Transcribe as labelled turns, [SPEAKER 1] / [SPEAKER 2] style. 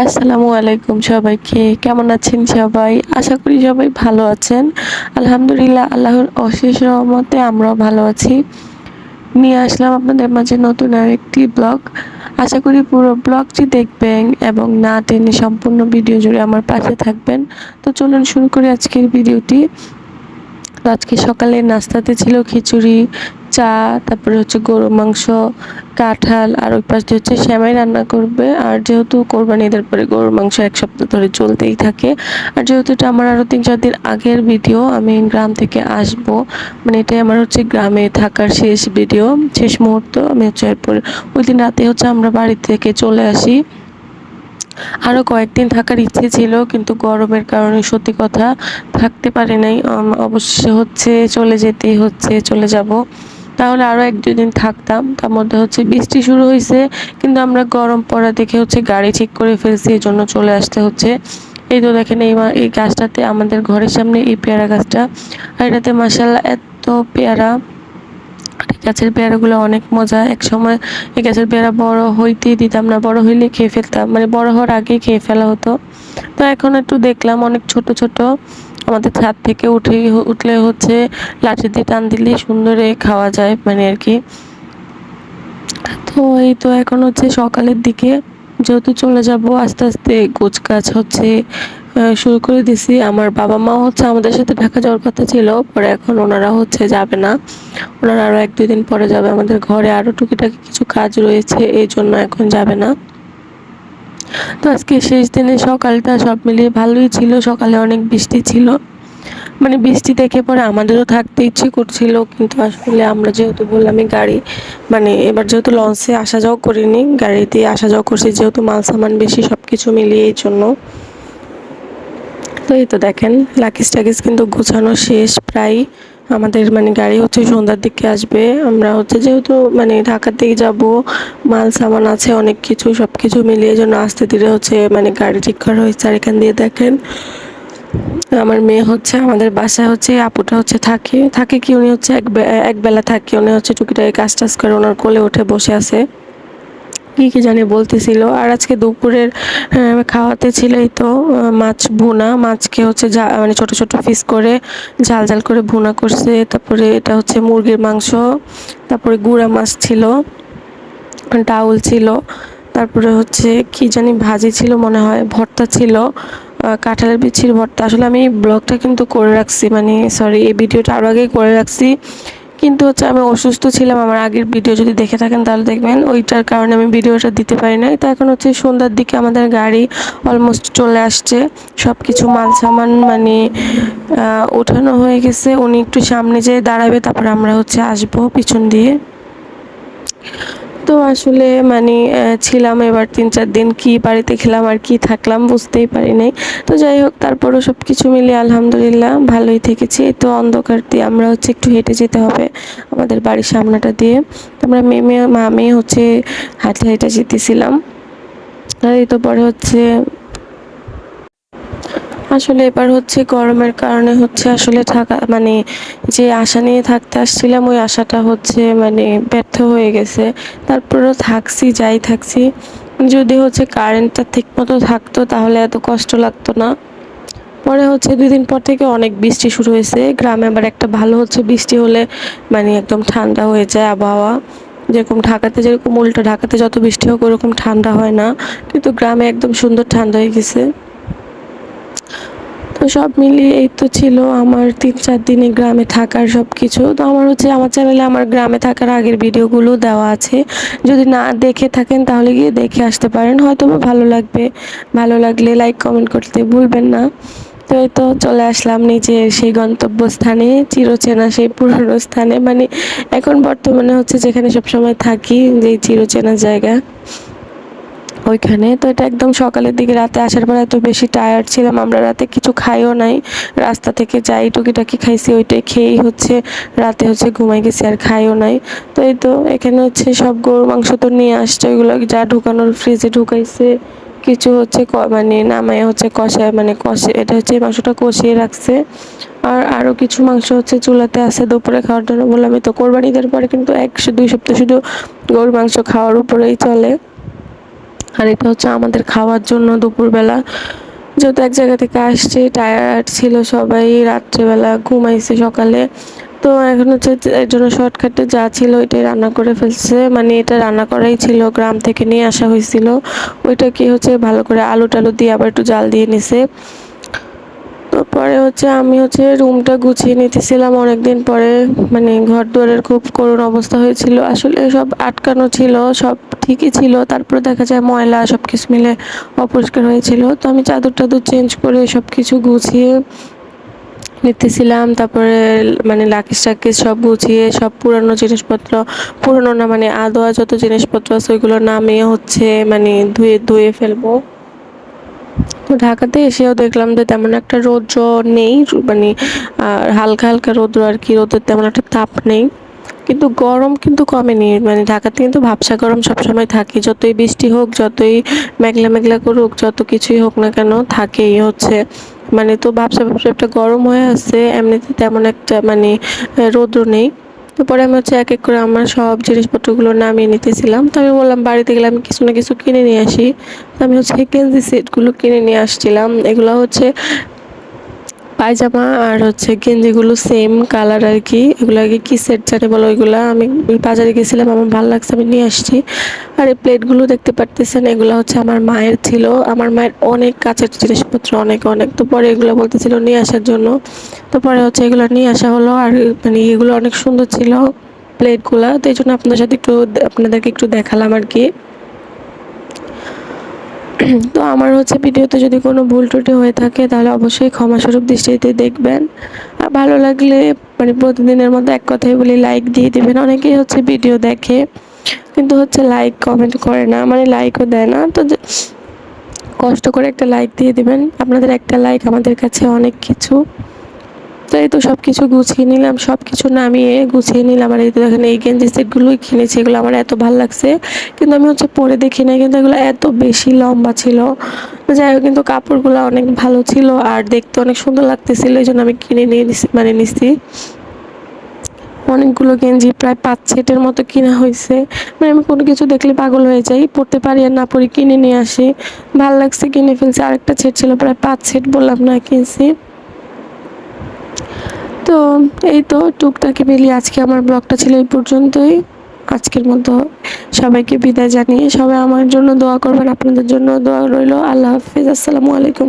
[SPEAKER 1] আসসালামু আলাইকুম সবাইকে। কেমন আছেন সবাই? আশা করি সবাই ভালো আছেন। আলহামদুলিল্লাহ, আল্লাহর অশেষ রহমতে আমরাও ভালো আছি। নিয়ে আসলাম আপনাদের মাঝে নতুন আরেকটি ব্লগ। আশা করি পুরো ব্লগটি দেখবেন এবং না টেনে সম্পূর্ণ ভিডিও জুড়ে আমার পাশে থাকবেন। তো চলুন শুরু করি আজকের ভিডিওটি। আজকে সকালে নাস্তাতে ছিল খিচুড়ি চা, তারপরে হচ্ছে গরু মাংস, কাঁঠাল, আর ওই পাশ দিয়ে হচ্ছে শ্যামাই রান্না করবে। আর যেহেতু কোরবানি ঈদের পরে গরুর মাংস এক সপ্তাহ ধরে চলতেই থাকে, আর যেহেতু এটা আমার আরও তিন চার দিন আগের ভিডিও, আমি গ্রাম থেকে আসব। মানে এটাই আমার হচ্ছে গ্রামে থাকার শেষ ভিডিও, শেষ মুহূর্ত। আমি হচ্ছে এরপর ওই দিন রাতে হচ্ছে আমরা বাড়ি থেকে চলে আসি। আরও কয়েকদিন থাকার ইচ্ছে ছিল, কিন্তু গরমের কারণে সত্যি কথা থাকতে পারি নাই। অবশ্য হচ্ছে চলে যেতেই হচ্ছে, চলে যাব। তাহলে আরও এক দুদিন থাকতাম। তার মধ্যে হচ্ছে বৃষ্টি শুরু হয়েছে কিন্তু আমরা গরম পড়া দেখে হচ্ছে গাড়ি ঠিক করে ফেলছি এই জন্য চলে আসতে হচ্ছে। এই তো দেখেন এই এই গাছটাতে আমাদের ঘরের সামনে এই পেয়ারা গাছটা। আর এটাতে মাসাল্লাহ এত পেয়ারা। গাছের পেয়ারাগুলো অনেক মজা। এক সময় এই গাছের পেয়ারা বড় হইতেই দিতাম না, বড় হইলে খেয়ে ফেলতাম। মানে বড় হওয়ার আগেই খেয়ে ফেলা হতো। তো এখন একটু দেখলাম অনেক ছোট ছোট। আমাদের ছাদ থেকে উঠে উঠলে হচ্ছে লাঠি দিয়ে টান দিলে সুন্দরে খাওয়া যায় মানে আর কি। তো এই তো এখন হচ্ছে সকালের দিকে, যেহেতু চলে যাব, আস্তে আস্তে গোছ গাছ হচ্ছে শুরু করে দিছি। আমার বাবা মা হচ্ছে আমাদের সাথে ঢাকা যাওয়ার কথা ছিল, পরে এখন ওনারা হচ্ছে যাবে না। ওনারা আরও এক দুই দিন পরে যাবে আমাদের ঘরে। আরও টুকিটাকি কিছু কাজ রয়েছে, এই জন্য এখন যাবে না। তো আজকে শেষ দিনে সকালটা সব মিলিয়ে ভালোই ছিল। সকালে অনেক বৃষ্টি ছিল। মানে বৃষ্টি দেখে পরে আমাদেরও থাকতে ইচ্ছে করছিল, কিন্তু আসলে আমরা যেহেতু বললাম গাড়ি মানে এবার যেহেতু লঞ্চে আসা যাওয়া করিনি, গাড়িতে আসা যাওয়া করছি যেহেতু মাল সামান বেশি সব কিছু মিলিয়ে এই জন্য। তো এই তো দেখেন লাকিস টাকিস কিন্তু গোছানো শেষ প্রায়। আমাদের মানে গাড়ি হচ্ছে সন্ধ্যার দিকে আসবে। আমরা হচ্ছে যেহেতু মানে ঢাকার দিকে যাব, মাল সামান আছে, অনেক কিছু সব কিছু মিলিয়ে জন্য আসতে ধীরে হচ্ছে মানে গাড়ি ঠিক করা হয়েছে। আর এখান দিয়ে দেখেন, আমার মেয়ে হচ্ছে, আমাদের বাসায় হচ্ছে, আপুটা হচ্ছে থাকে থাকে কি, উনি হচ্ছে এক এক বেলা থাকে, উনি হচ্ছে টুকিটাকি কাজ টাজ করে, ওনার কোলে উঠে বসে আছে। কি কি জানি বলতেছিল। আর আজকে দুপুরের খাওয়াতে ছিলই তো মাছ ভুনা। মাছকে হচ্ছে মানে ছোট ছোট পিস করে ঝাল ঝাল করে ভুনা করছে। তারপরে এটা হচ্ছে মুরগির মাংস। তারপরে গুঁড়া মাছ ছিল, ডাউল ছিল, তারপরে হচ্ছে কি জানি ভাজি ছিল মনে হয়, ভর্তা ছিল কাঁঠালের বিচির ভর্তা। আসলে আমি ব্লগটা কিন্তু করে রাখছি মানে সরি এই ভিডিওটা আরও আগেই করে রাখছি। কিন্তু হচ্ছে আমি অসুস্থ ছিলাম, আমার আগের ভিডিও যদি দেখে থাকেন তাহলে দেখবেন ওইটার কারণে আমি ভিডিওটা দিতে পারি নাই। তো এখন হচ্ছে সন্ধ্যার দিকে আমাদের গাড়ি অলমোস্ট চলে আসছে সব কিছু মাল সামান মানে ওঠানো হয়ে গেছে। উনি একটু সামনে যেয়ে দাঁড়াবে, তারপর আমরা হচ্ছে আসব পিছন দিয়ে। তো আসলে মানে ছিলাম এবার তিন চার দিন কি বাড়িতে খেলাম আর কি থাকলাম বুঝতেই পারি নাই। তো যাই হোক, তারপরও সব কিছু মিলিয়ে আলহামদুলিল্লাহ ভালোই থেকেছি। তো অন্ধকার দিয়ে আমরা হচ্ছে একটু হেঁটে যেতে হবে আমাদের বাড়ির সামনাটা দিয়ে। আমরা মেয়ে মা মেয়ে হচ্ছে হাঁটে হেঁটে যেতেছিলাম। এই তো পরে হচ্ছে আসলে এবার হচ্ছে গরমের কারণে হচ্ছে আসলে থাকা মানে যে আশা নিয়ে থাকতে আসছিলাম, ওই আশাটা হচ্ছে মানে ব্যর্থ হয়ে গেছে। তারপরেও থাকছি, যাই থাকছি। যদি হচ্ছে কারেন্টটা ঠিক মতো থাকতো, তাহলে এত কষ্ট লাগতো না। পরে হচ্ছে দুই দিন পর থেকে অনেক বৃষ্টি শুরু হয়েছে। গ্রামে আবার একটা ভালো হচ্ছে বৃষ্টি হলে মানে একদম ঠান্ডা হয়ে যায় আবহাওয়া। যেরকম ঢাকাতে যেরকম উল্টো ঢাকাতে যত বৃষ্টি হোক, ওরকম ঠান্ডা হয় না। কিন্তু গ্রামে একদম সুন্দর ঠান্ডা হয়ে গেছে। তো সব মিলিয়ে এই তো ছিল আমার তিন চার দিনে গ্রামে থাকার সব কিছু। তো আমার হচ্ছে, আমার চ্যানেলে আমার গ্রামে থাকার আগের ভিডিওগুলো দেওয়া আছে। যদি না দেখে থাকেন তাহলে গিয়ে দেখে আসতে পারেন হয়তো ভালো লাগবে। ভালো লাগলে লাইক কমেন্ট করতে ভুলবেন না। তো এই তো চলে আসলাম নিজের সেই গন্তব্যস্থানে, চিরচেনা সেই পুরনো স্থানে। মানে এখন বর্তমানে হচ্ছে যেখানে সবসময় থাকি, যে চিরচেনা জায়গা। ওইখানে। তো এটা একদম সকালের দিকে, রাতে আসার পর এত বেশি টায়ার্ড ছিলাম আমরা। রাতে কিছু খাইও নাই। রাস্তা থেকে যাই, টুকিটাকি খাইছি, ওইটাই খেয়েই হচ্ছে রাতে হচ্ছে ঘুমাই গেছি আর খাইও নাই। তো এই তো এখানে হচ্ছে সব গরুর মাংস তো নিয়ে আসছে, ওইগুলো যা ঢুকানোর ফ্রিজে ঢুকাইছে। কিছু হচ্ছে মানে নামায় হচ্ছে কষায় মানে কষে, এটা হচ্ছে মাংসটা কষিয়ে রাখছে। আর আরও কিছু মাংস হচ্ছে চুলাতে আছে দুপুরে খাওয়ার জন্য। বললাম তো কোরবানিদের পরে কিন্তু একশো, দুই সপ্তাহ শুধু গরুর মাংস খাওয়ার উপরেই চলে। আর এটা হচ্ছে আমাদের খাওয়ার জন্য দুপুরবেলা। যেহেতু এক জায়গা থেকে আসছি টায়ার্ড ছিল সবাই, রাত্রেবেলা ঘুমাইছে সকালে। তো এখন হচ্ছে এর জন্য শর্টকাটে যা ছিল ওইটাই রান্না করে ফেলছে। মানে এটা রান্না করাই ছিল, গ্রাম থেকে নিয়ে আসা হয়েছিল। ওইটা কি হচ্ছে ভালো করে আলু টালু দিয়ে আবার একটু জাল দিয়ে নিছে। পরে হচ্ছে আমি হচ্ছে রুমটা গুছিয়ে নিতেছিলাম। অনেকদিন পরে মানে ঘর দুয়ারের খুব করুণ অবস্থা হয়েছিল। আসলে সব আটকানো ছিল, সব ঠিকই ছিল, তারপরে দেখা যায় ময়লা সব কিছু মিলে অপরিষ্কার হয়েছিল। তো আমি চাদর টাদর চেঞ্জ করে সব কিছু গুছিয়ে নিতেছিলাম, তারপরে মানে লাকিস টাকিস সব গুছিয়ে সব পুরানো জিনিসপত্র, পুরানো না মানে আদোয়া যত জিনিসপত্র আছে, ওইগুলো নামিয়ে হচ্ছে মানে ধুয়ে ধুয়ে ফেলব। তো ঢাকাতে এসেও দেখলাম যে তেমন একটা রৌদ্র নেই মানে আর হালকা হালকা রৌদ্র আর কি রোদের তেমন একটা তাপ নেই। কিন্তু গরম কিন্তু কমেনি। মানে ঢাকাতে কিন্তু ভাবসা গরম সবসময় থাকে। যতই বৃষ্টি হোক, যতই মেঘলা মেঘলা করুক, যত কিছুই হোক না কেন থাকেই হচ্ছে। মানে তো ভাবসা ভাবসা একটা গরম হয়ে আছে এমনিতে তেমন একটা মানে রৌদ্র নেই। তারপরে আমি হচ্ছে এক এক করে আমার সব জিনিসপত্রগুলো নামিয়ে নিতেছিলাম। তো আমি বললাম, বাড়িতে গেলে আমি কিছু না কিছু কিনে নিয়ে আসি। তো আমি হচ্ছে কেন্সি সেটগুলো কিনে নিয়ে আসছিলাম। এগুলো হচ্ছে পায়জামা আর হচ্ছে গেঞ্জিগুলো সেম কালার আর কি এগুলো আগে কি সেট জানে বলো, ওইগুলো আমি বাজারে গেছিলাম, আমার ভালো লাগছে, আমি নিয়ে আসছি। আর এই প্লেটগুলো দেখতে পারতেছেন, এগুলো হচ্ছে আমার মায়ের ছিল। আমার মায়ের অনেক কাছের জিনিসপত্র, অনেক অনেক। তো পরে এগুলো বলতেছিল নিয়ে আসার জন্য। তো পরে হচ্ছে এগুলো নিয়ে আসা হলো, আর মানে এগুলো অনেক সুন্দর ছিল প্লেটগুলো। তো এই জন্য আপনাদের সাথে একটু, আপনাদেরকে একটু দেখালাম আর কি তো আমার হচ্ছে ভিডিওতে যদি কোনো ভুল ত্রুটি হয়ে থাকে, তাহলে অবশ্যই ক্ষমাস্বরূপ দৃষ্টিতে দেখবেন। আর ভালো লাগলে মানে প্রতিদিনের মতো এক কথাই বলি লাইক দিয়ে দেবেন। অনেকেই হচ্ছে ভিডিও দেখে, কিন্তু হচ্ছে লাইক কমেন্ট করে না মানে লাইকও দেয় না। তো কষ্ট করে একটা লাইক দিয়ে দেবেন। আপনাদের একটা লাইক আমাদের কাছে অনেক কিছু। তো তো সব কিছু গুছিয়ে নিলাম সব কিছু নামিয়ে গুছিয়ে নিলাম। আর এই তো দেখেন, এই গেঞ্জি সেটগুলোই কিনেছি, এগুলো আমার এত ভালো লাগছে। কিন্তু আমি হচ্ছে পরে দেখি নাই, কিন্তু এগুলো এত বেশি লম্বা ছিল। যাই হোক, কিন্তু কাপড়গুলো অনেক ভালো ছিল আর দেখতে অনেক সুন্দর লাগতেছিল, এই জন্য আমি কিনে নিয়ে মানে নিছি। অনেকগুলো গেঞ্জি, প্রায় পাঁচ সেটের মতো কিনা হয়েছে। মানে আমি কোনো কিছু দেখলে পাগল হয়ে যাই, পড়তে পারি আর না পড়ি কিনে নিয়ে আসি। ভালো লাগছে কিনে ফেলছি, আরেকটা সেট ছিল, প্রায় পাঁচ সেট বললাম না, কিনছি। তো এই তো টুকটাকি মিলিয়ে আজকে আমার ব্লগটা ছিল এই পর্যন্তই। আজকের মতো সবাইকে বিদায় জানিয়ে সবাই আমার জন্য দোয়া করবেন, আপনাদের জন্য দোয়া রইল। আল্লাহ হাফিজ, আসসালামু আলাইকুম।